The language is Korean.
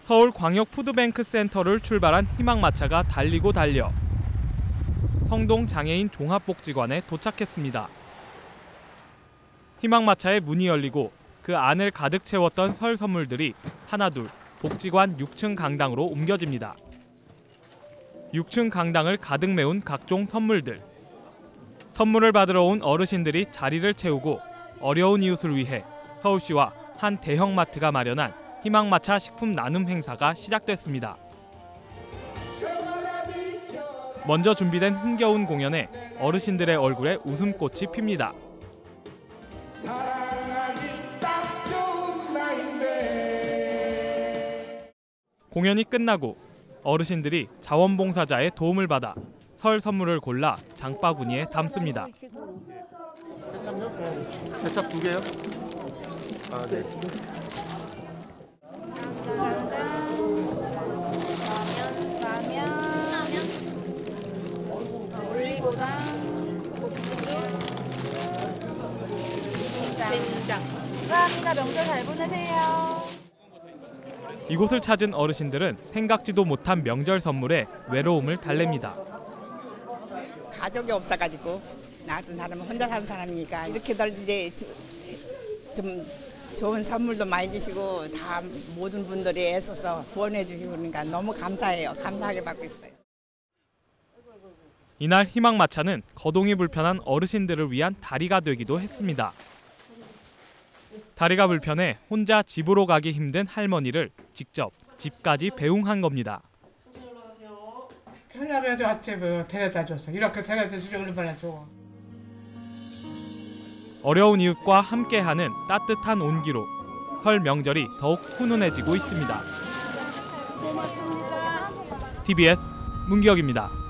서울광역푸드뱅크 센터를 출발한 희망마차가 달리고 달려 성동 장애인 종합복지관에 도착했습니다. 희망마차의 문이 열리고 그 안을 가득 채웠던 설 선물들이 하나둘 복지관 6층 강당으로 옮겨집니다. 6층 강당을 가득 메운 각종 선물들. 선물을 받으러 온 어르신들이 자리를 채우고 어려운 이웃을 위해 서울시와 한 대형 마트가 마련한 희망마차 식품 나눔 행사가 시작됐습니다. 먼저 준비된 흥겨운 공연에 어르신들의 얼굴에 웃음꽃이 핍니다. 공연이 끝나고 어르신들이 자원봉사자의 도움을 받아 설 선물을 골라 장바구니에 담습니다. 케찹요? 네. 케찹 두 개요? 아, 네. 된장. 감사합니다. 명절 잘 보내세요. 이곳을 찾은 어르신들은 생각지도 못한 명절 선물에 외로움을 달랩니다. 가족이 없어가지고 나 같은 사람은 혼자 사는 사람이니까 이렇게들 이제 좀 좋은 선물도 많이 주시고 다 모든 분들이 애써서 후원해 주시고 그러니까 너무 감사해요. 감사하게 받고 있어요. 이날 희망마차는 거동이 불편한 어르신들을 위한 다리가 되기도 했습니다. 다리가 불편해 혼자 집으로 가기 힘든 할머니를 직접 집까지 배웅한 겁니다. 편하게 왔지 뭐 데려다 줬어. 이렇게 데려다 주지 얼마나 좋아. 어려운 이웃과 함께하는 따뜻한 온기로 설 명절이 더욱 훈훈해지고 있습니다. TBS 문기혁입니다.